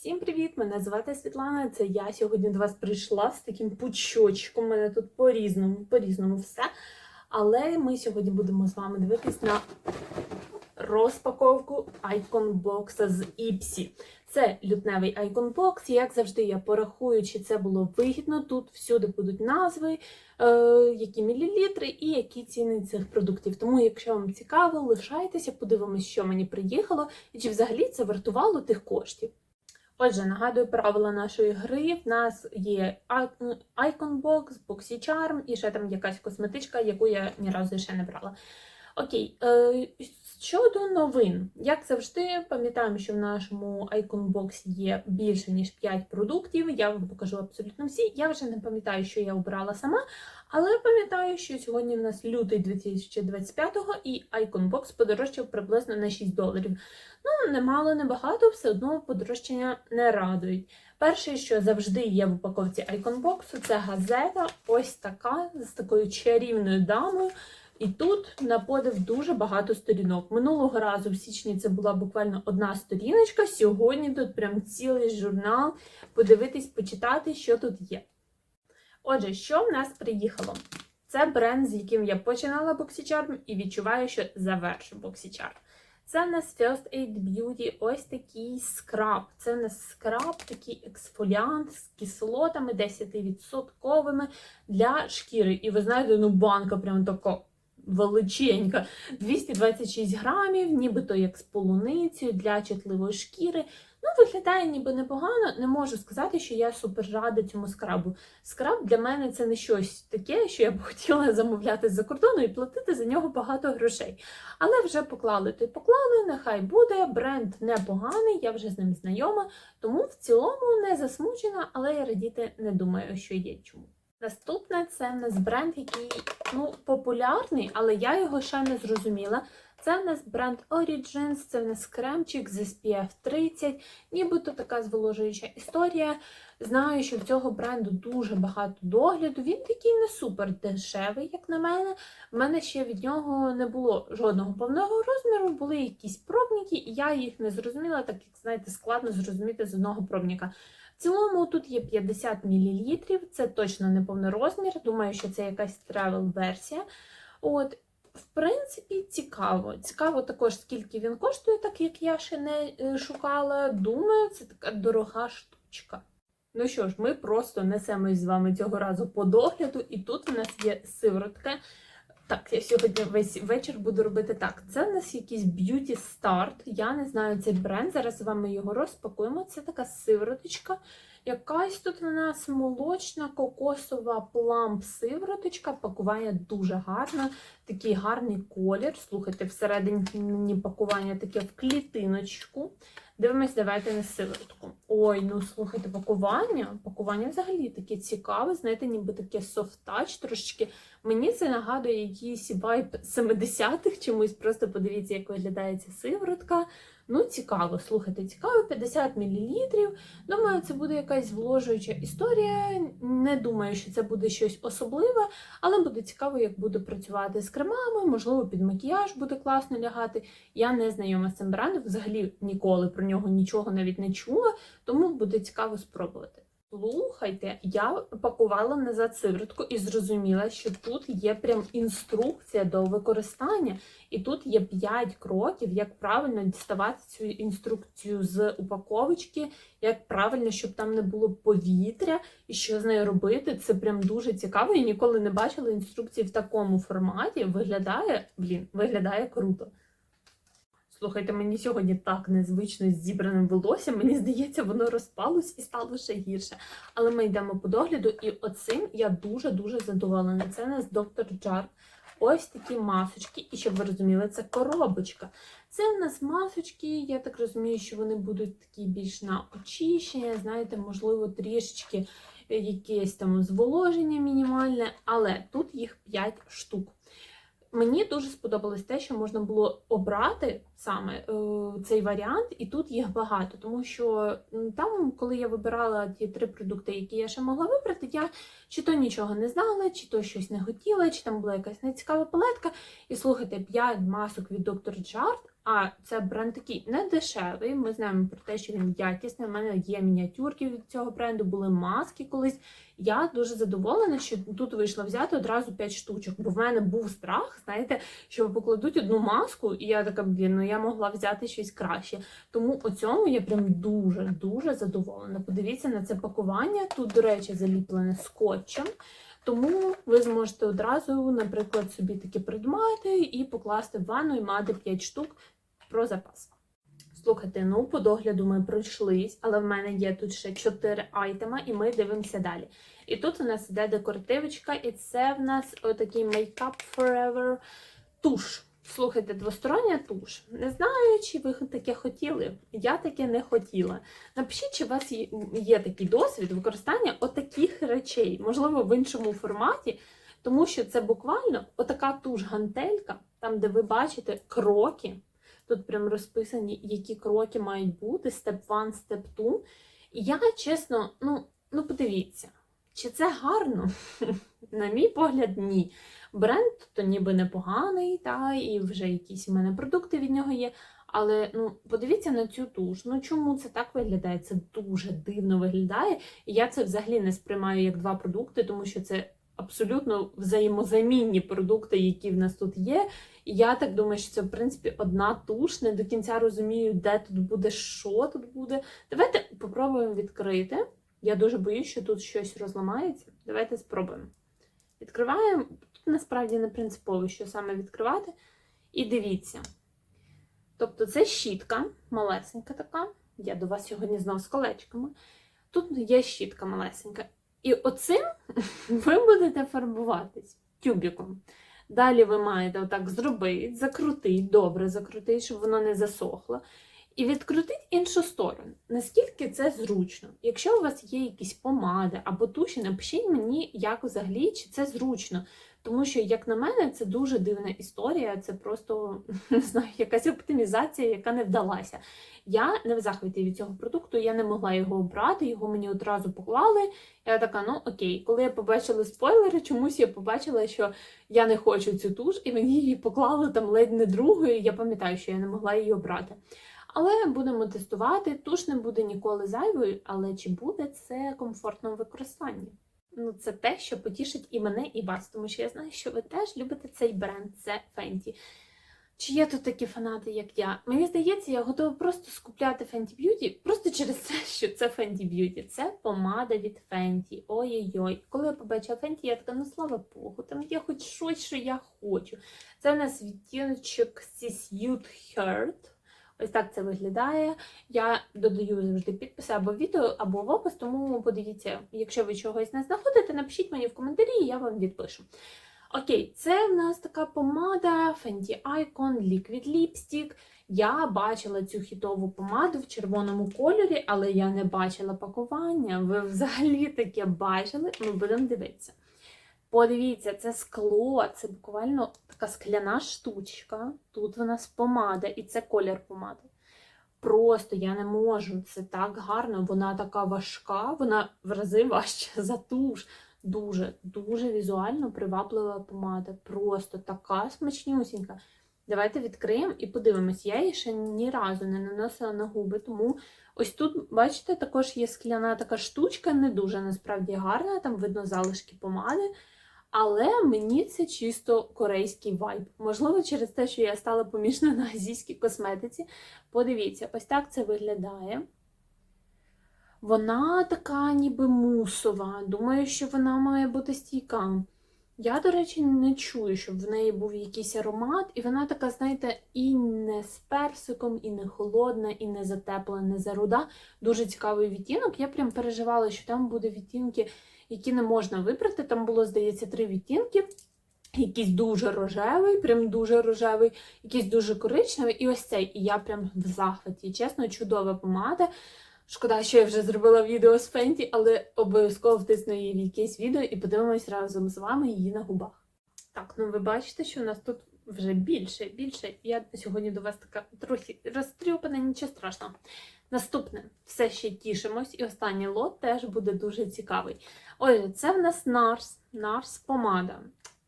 Всім привіт! Мене звати Світлана. Це я сьогодні до вас прийшла з таким пучочком. У мене тут по-різному, по-різному все. Але ми сьогодні будемо з вами дивитись на розпаковку Box з Ipsy. Це лютневий Box. Як завжди, я порахую, чи це було вигідно. Тут всюди будуть назви, е, які мілілітри і які ціни цих продуктів. Тому, якщо вам цікаво, лишайтеся, подивимось, що мені приїхало, і чи взагалі це вартувало тих коштів. Отже, нагадую правила нашої гри. В нас є Icon Box, BoxyCharm і ще там якась косметичка, яку я ні разу ще не брала. Окей, е, щодо новин, як завжди, пам'ятаємо, що в нашому Icon Box є більше ніж 5 продуктів. Я вам покажу абсолютно всі. Я вже не пам'ятаю, що я обрала сама, але пам'ятаю, що сьогодні в нас лютий 2025-го і Icon подорожчав приблизно на 6 доларів. Ну, немало, небагато, все одно подорожчання не радують. Перше, що завжди є в упаковці Icon це газета, ось така, з такою чарівною дамою. І тут на подив дуже багато сторінок. Минулого разу в січні це була буквально одна сторіночка. Сьогодні тут прям цілий журнал. Подивитись, почитати, що тут є. Отже, що в нас приїхало? Це бренд, з яким я починала BoxyCharm і відчуваю, що завершу BoxyCharm. Це в нас First Aid Beauty, ось такий скраб. Це в нас скраб, такий ексфоліант з кислотами 10% для шкіри. І ви знаєте, ну банка прям така величенька. 226 грамів, нібито як з полуницею для чутливої шкіри. Ну, виглядає ніби непогано. Не можу сказати, що я супер рада цьому скрабу. Скраб для мене це не щось таке, що я б хотіла замовляти з-за кордону і платити за нього багато грошей. Але вже поклали то й поклали, нехай буде. Бренд непоганий, я вже з ним знайома, тому в цілому не засмучена, але я радіти не думаю, що є чому. Наступне це в нас бренд, який ну, популярний, але я його ще не зрозуміла. Це в нас бренд Origins, це в нас кремчик з SPF 30, нібито така зволожуюча історія. Знаю, що в цього бренду дуже багато догляду. Він такий не супер дешевий, як на мене. В мене ще від нього не було жодного повного розміру, були якісь пробники, і я їх не зрозуміла, так як, знаєте, складно зрозуміти з одного пробника. В цілому тут є 50 мл, це точно не повний розмір. Думаю, що це якась тревел-версія. От, в принципі, цікаво. Цікаво також, скільки він коштує, так як я ще не е, шукала. Думаю, це така дорога штучка. Ну що ж, ми просто несемось з вами цього разу по догляду, і тут у нас є сиворотка. Так, я сьогодні весь вечір буду робити так. Це у нас якийсь Beauty Start. Я не знаю цей бренд. Зараз з вами його розпакуємо. Це така сивороточка. Якась тут у нас молочна кокосова пламп сивороточка. Пакування дуже гарне. Такий гарний колір. Слухайте, всередині пакування таке в клітиночку. Дивимось, давайте на сиворотку. Ой, ну слухайте, пакування. Пакування взагалі таке цікаве, знаєте, ніби таке софт-тач трошечки. Мені це нагадує якийсь вайб 70-х чомусь. Просто подивіться, як виглядає ця сиворотка. Ну, цікаво, слухайте, цікаво, 50 мл. Думаю, це буде якась зволожуюча історія. Не думаю, що це буде щось особливе, але буде цікаво, як буду працювати з кремами, можливо, під макіяж буде класно лягати. Я не знайома з цим брендом, взагалі ніколи про нього нічого навіть не чула, тому буде цікаво спробувати. Слухайте, я пакувала назад сиворотку і зрозуміла, що тут є прям інструкція до використання, і тут є 5 кроків, як правильно діставати цю інструкцію з упаковочки, як правильно, щоб там не було повітря, і що з нею робити. Це прям дуже цікаво. Я ніколи не бачила інструкції в такому форматі. Виглядає, блін, виглядає круто. Слухайте, мені сьогодні так незвично з зібраним волоссям. Мені здається, воно розпалось і стало ще гірше. Але ми йдемо по догляду, і оцим я дуже-дуже задоволена. Це нас доктор Джар. Ось такі масочки, і щоб ви розуміли, це коробочка. Це в нас масочки, я так розумію, що вони будуть такі більш на очищення, знаєте, можливо, трішечки якесь там зволоження мінімальне, але тут їх 5 штук. Мені дуже сподобалось те, що можна було обрати саме е, цей варіант, і тут їх багато, тому що там, коли я вибирала ті три продукти, які я ще могла вибрати, я чи то нічого не знала, чи то щось не хотіла, чи там була якась нецікава палетка. І слухайте, 5 масок від доктор Jart, А це бренд такий не дешевий. Ми знаємо про те, що він якісний. У мене є мініатюрки від цього бренду, були маски колись. Я дуже задоволена, що тут вийшло взяти одразу 5 штучок, бо в мене був страх, знаєте, що покладуть одну маску, і я така, блін, ну я могла взяти щось краще. Тому у цьому я прям дуже дуже задоволена. Подивіться на це пакування. Тут, до речі, заліплене скотчем. Тому ви зможете одразу, наприклад, собі такі придбати і покласти в ванну і мати 5 штук про запас. Слухайте, ну по догляду ми пройшлись, але в мене є тут ще 4 айтема, і ми дивимося далі. І тут у нас іде декоративочка, і це в нас отакий Makeup Forever туш. Слухайте, двостороння туш. Не знаю, чи ви таке хотіли. Я таке не хотіла. Напишіть, чи у вас є такий досвід використання отаких речей, можливо, в іншому форматі, тому що це буквально отака туш-гантелька, там, де ви бачите кроки. Тут прям розписані, які кроки мають бути: степ 1, степ 2. І я чесно, ну, ну подивіться, чи це гарно? На мій погляд, ні. Бренд то ніби непоганий, та, і вже якісь у мене продукти від нього є. Але ну, подивіться на цю туш. Ну чому це так виглядає? Це дуже дивно виглядає. І я це взагалі не сприймаю як два продукти, тому що це абсолютно взаємозамінні продукти, які в нас тут є. І я так думаю, що це в принципі одна туш. Не до кінця розумію, де тут буде, що тут буде. Давайте попробуємо відкрити. Я дуже боюсь, що тут щось розламається. Давайте спробуємо. Відкриваємо. Тут насправді не принципово, що саме відкривати. І дивіться. Тобто це щітка, малесенька така. Я до вас сьогодні знов з колечками. Тут є щітка малесенька. І оцим ви будете фарбуватись тюбіком. Далі ви маєте отак зробити, закрутити, добре закрутити, щоб воно не засохло. І відкрутити іншу сторону. Наскільки це зручно? Якщо у вас є якісь помади або туші, напишіть мені, як взагалі, чи це зручно. Тому що, як на мене, це дуже дивна історія. Це просто не знаю, якась оптимізація, яка не вдалася. Я не в захваті від цього продукту, я не могла його обрати, його мені одразу поклали. Я така, ну окей, коли я побачила спойлери, чомусь я побачила, що я не хочу цю туш, і мені її поклали там ледь не другою. Я пам'ятаю, що я не могла її обрати. Але будемо тестувати. Туш не буде ніколи зайвою, але чи буде це комфортно в використанні? Ну, це те, що потішить і мене, і вас, тому що я знаю, що ви теж любите цей бренд, це Fenty. Чи є тут такі фанати, як я? Мені здається, я готова просто скупляти Fenty Beauty просто через те, що це Fenty Beauty. Це помада від Fenty. Ой-ой-ой. Коли я побачила Fenty, я така, ну слава Богу, там є хоч щось, що я хочу. Це в нас відтіночок Sis Youth Heart. Ось так це виглядає. Я додаю завжди підписи або відео, або в опис, тому подивіться, якщо ви чогось не знаходите, напишіть мені в коментарі, і я вам відпишу. Окей, це в нас така помада Fenty Icon Liquid Lipstick. Я бачила цю хітову помаду в червоному кольорі, але я не бачила пакування. Ви взагалі таке бачили? Ми будемо дивитися. Подивіться, це скло, це буквально така скляна штучка. Тут в нас помада, і це колір помади. Просто я не можу. Це так гарно. Вона така важка, вона в рази важча за туш. Дуже, дуже візуально приваблива помада. Просто така смачнюсінька. Давайте відкриємо і подивимось. Я її ще ні разу не наносила на губи, тому ось тут, бачите, також є скляна така штучка, не дуже насправді гарна, там видно залишки помади. Але мені це чисто корейський вайб. Можливо, через те, що я стала помішана на азійській косметиці. Подивіться, ось так це виглядає. Вона така ніби мусова. Думаю, що вона має бути стійка. Я, до речі, не чую, щоб в неї був якийсь аромат, і вона така, знаєте, і не з персиком, і не холодна, і не затепла, не заруда. Дуже цікавий відтінок. Я прям переживала, що там буде відтінки, які не можна вибрати. Там було, здається, три відтінки. Якийсь дуже рожевий, прям дуже рожевий, якийсь дуже коричневий, і ось цей. І я прям в захваті. Чесно, чудова помада. Шкода, що я вже зробила відео з Фенті, але обов'язково втисну її в якесь відео і подивимось разом з вами її на губах. Так, ну ви бачите, що у нас тут вже більше, більше. Я сьогодні до вас така трохи розтрюпана, нічого страшного. Наступне, все ще тішимось, і останній лот теж буде дуже цікавий. Отже, це в нас Нарс, Нарс помада.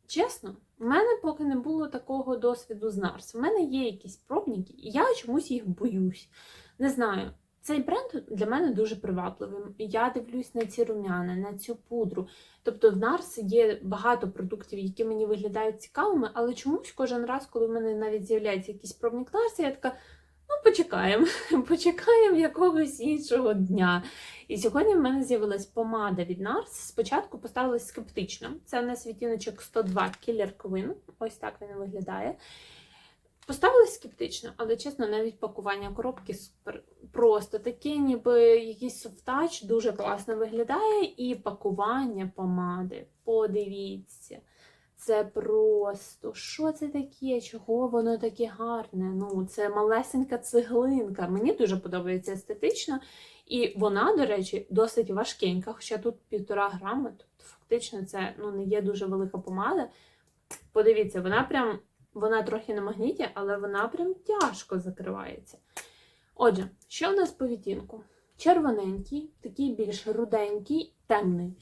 Чесно, У мене поки не було такого досвіду з Нарс. У мене є якісь пробники, і я чомусь їх боюсь. Не знаю. Цей бренд для мене дуже привабливим. Я дивлюсь на ці рум'яна, на цю пудру. Тобто в Нарс є багато продуктів, які мені виглядають цікавими, але чомусь кожен раз, коли в мене навіть з'являється якийсь пробник Нарса, я така. Ну, почекаємо, почекаємо якогось іншого дня. І сьогодні в мене з'явилась помада від NARS. Спочатку поставилась скептично. Це у нас відтіночок 102 Killer Queen. Ось так він виглядає. Поставилась скептично, але чесно, навіть пакування коробки супер. Просто таке, ніби якийсь софтач, дуже класно виглядає. І пакування помади. Подивіться. Це просто що це таке? Чого воно таке гарне? Ну, це малесенька цеглинка. Мені дуже подобається естетично. І вона, до речі, досить важкенька, хоча тут півтора грами, тобто фактично це ну, не є дуже велика помада. Подивіться, вона прям вона трохи на магніті, але вона прям тяжко закривається. Отже, що в нас по відтінку? Червоненький, такий більш руденький, темний.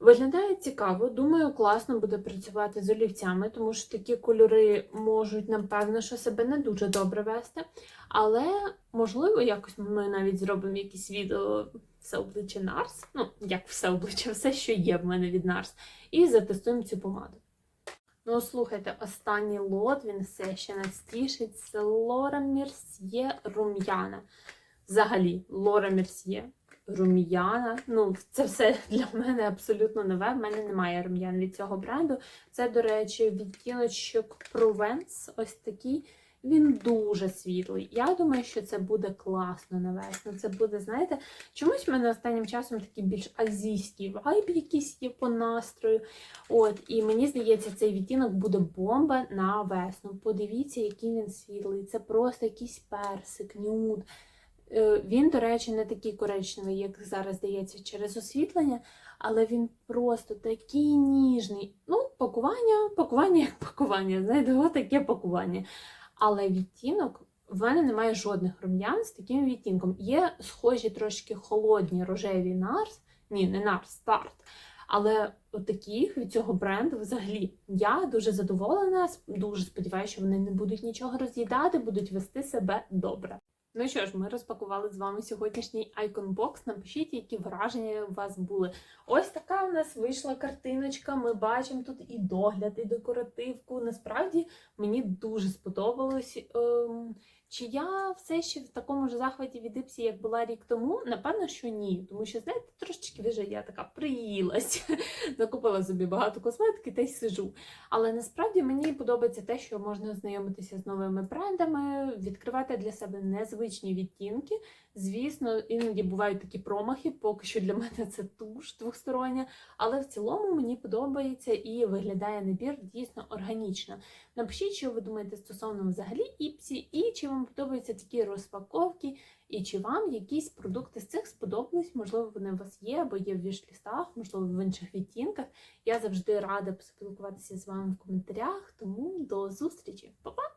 Виглядає цікаво, думаю, класно буде працювати з олівцями, тому що такі кольори можуть, напевно, що себе не дуже добре вести. Але, можливо, якось ми навіть зробимо якісь відео все обличчя Нарс. Ну, як все обличчя, все, що є в мене від Нарс, і затестуємо цю помаду. Ну, слухайте, останній лот, він все ще нас тішить. Це Лора Мерсьє рум'яна. Взагалі, Лора Мерсьє рум'яна. Ну, це все для мене абсолютно нове. В мене немає рум'ян від цього бренду. Це, до речі, відтіночок Provence. Ось такий. Він дуже світлий. Я думаю, що це буде класно на весну. Це буде, знаєте, чомусь в мене останнім часом такий більш азійський вайб якийсь є по настрою. От, і мені здається, цей відтінок буде бомба на весну. Подивіться, який він світлий. Це просто якийсь персик, нюд. Е, Він, до речі, не такий коричневий, як зараз здається, через освітлення, але він просто такий ніжний. Ну, пакування, пакування як пакування. Знаєте, таке пакування. Але відтінок в мене немає жодних рум'ян з таким відтінком. Є схожі трошки холодні рожеві Нарс. Ні, не Нарс, старт. Але таких від цього бренду взагалі я дуже задоволена. Дуже сподіваюся, що вони не будуть нічого роз'їдати, будуть вести себе добре. Ну що ж, ми розпакували з вами сьогоднішній Box. Напишіть, які враження у вас були. Ось така у нас вийшла картиночка. Ми бачимо тут і догляд, і декоративку. Насправді мені дуже сподобалось. Ем, чи я все ще в такому ж захваті від Іпсі, як була рік тому? Напевно, що ні. Тому що, знаєте, трошечки вже я така приїлась, накупила собі багато косметики та й сижу. Але насправді мені подобається те, що можна знайомитися з новими брендами, відкривати для себе незвичні відтінки. Звісно, іноді бувають такі промахи, поки що для мене це туш двостороння, але в цілому мені подобається і виглядає набір дійсно органічно. Напишіть, що ви думаєте стосовно взагалі іпсі, і чи вам подобаються такі розпаковки, і чи вам якісь продукти з цих сподобались, можливо, вони у вас є або є в вішлістах, можливо, в інших відтінках. Я завжди рада поспілкуватися з вами в коментарях, тому до зустрічі, Па-па!